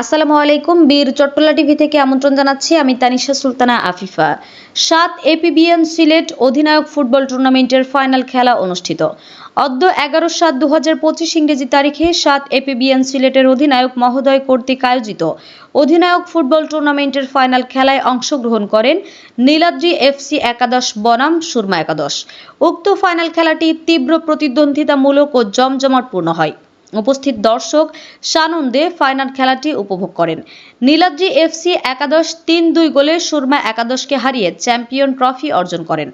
আসসালামু আলাইকুম, বীর চট্টলা টিভি থেকে আমন্ত্রণ জানাচ্ছি আমি তানিশা সুলতানা আফিফা। সাত এপিবিএন সিলেট অধিনায়ক ফুটবল টুর্নামেন্টের ফাইনাল খেলা অনুষ্ঠিত। অদ্য এগারো সাত দু হাজার পঁচিশ ইংরেজি তারিখে সাত এপিবিএন সিলেটের অধিনায়ক মহোদয় কর্তৃক আয়োজিত অধিনায়ক ফুটবল টুর্নামেন্টের ফাইনাল খেলায় অংশগ্রহণ করেন নীলাদ্রি এফসি একাদশ, বনাম সুরমা একাদশ। উক্ত ফাইনাল খেলাটি তীব্র প্রতিদ্বন্দ্বিতামূলক ও জমজমাটপূর্ণ হয়। উপস্থিত দর্শক সানন্দে ফাইনাল খেলাটি উপভোগ করেন। নীলাদ্রি এফসি একাদশ তিন দুই গোলে সুরমা একাদশকে হারিয়ে চ্যাম্পিয়ন ট্রফি অর্জন করেন।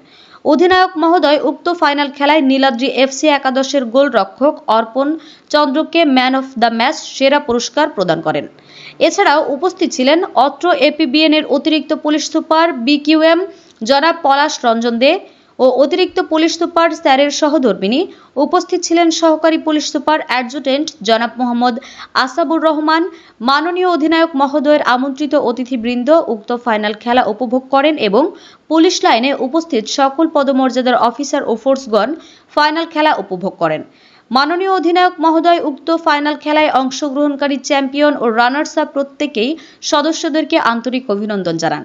অধিনায়ক মহোদয় উক্ত ফাইনাল খেলায় নীলাদ্রি এফসি একাদশের গোলরক্ষক অর্পণ চন্দ্রকে ম্যান অফ দ্য ম্যাচ সেরা পুরস্কার প্রদান করেন। এছাড়াও উপস্থিত ছিলেন অত্র এপিবিএন এর অতিরিক্ত পুলিশ সুপার বিকিউএম জনাব পলাশ রঞ্জন দে ও অতিরিক্ত পুলিশ সুপার স্যারের সহধর্মিনী উপস্থিত ছিলেন সহকারী পুলিশ সুপার অ্যাডজুটেন্ট জনাব মোহাম্মদ আসাবুর রহমান, মাননীয় অধিনায়ক মহোদয়ের আমন্ত্রিত অতিথিবৃন্দ উক্ত ফাইনাল খেলা উপভোগ করেন এবং পুলিশ লাইনে উপস্থিত সকল পদমর্যাদার অফিসার ও ফোর্সগণ ফাইনাল খেলা উপভোগ করেন। মাননীয় অধিনায়ক মহোদয় উক্ত ফাইনাল খেলায় অংশগ্রহণকারী চ্যাম্পিয়ন ও রানার্স আপ প্রত্যেকেই সদস্যদেরকে আন্তরিক অভিনন্দন জানান।